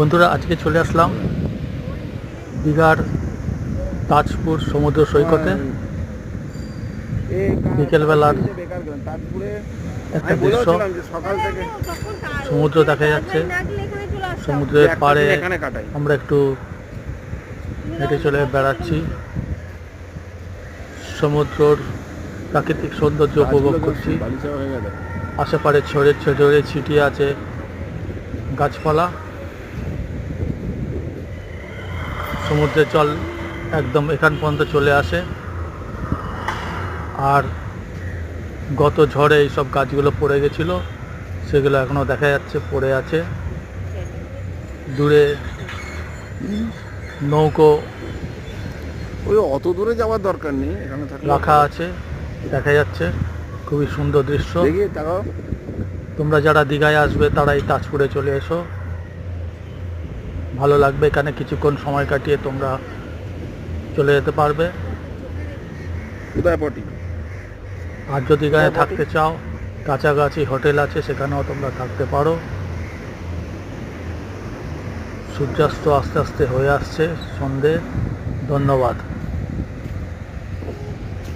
বন্ধুরা আজকে চলে আসলাম দীঘার তাজপুর সমুদ্র সৈকতে। বিকেলবেলার একটা দৃশ্য। সমুদ্র দেখা যাচ্ছে। সমুদ্রের পাড়ে আমরা একটু হেঁটে চলে বেড়াচ্ছি। সমুদ্রর প্রাকৃতিক সৌন্দর্য উপভোগ করছি। আশেপাশে ছড়ে ছড়ে ছিটিয়ে আছে গাছপালা। সমুদ্রের জল একদম এখান পর্যন্ত চলে আসে। আর গত ঝড়ে এইসব গাছগুলো পড়ে গেছিল সেগুলো এখনও দেখা যাচ্ছে পড়ে আছে। দূরে নৌকো ওই অত দূরে যাওয়ার দরকার নেই এখানে রাখা আছে দেখা যাচ্ছে খুবই সুন্দর দৃশ্য। তোমরা যারা দীঘায় আসবে তারা এই তাজপুরে চলে এসো। ভালো লাগবে এখানে কিছুক্ষণ সময় কাটিয়ে তোমরা চলে যেতে পারবে। উদয়পটি আর যদি গায়ে থাকতে চাও কাছাকাছি হোটেল আছে সেখানেও তোমরা থাকতে পারো। সূর্যাস্ত আস্তে আস্তে হয়ে আসছে সন্ধে ধন্যবাদ।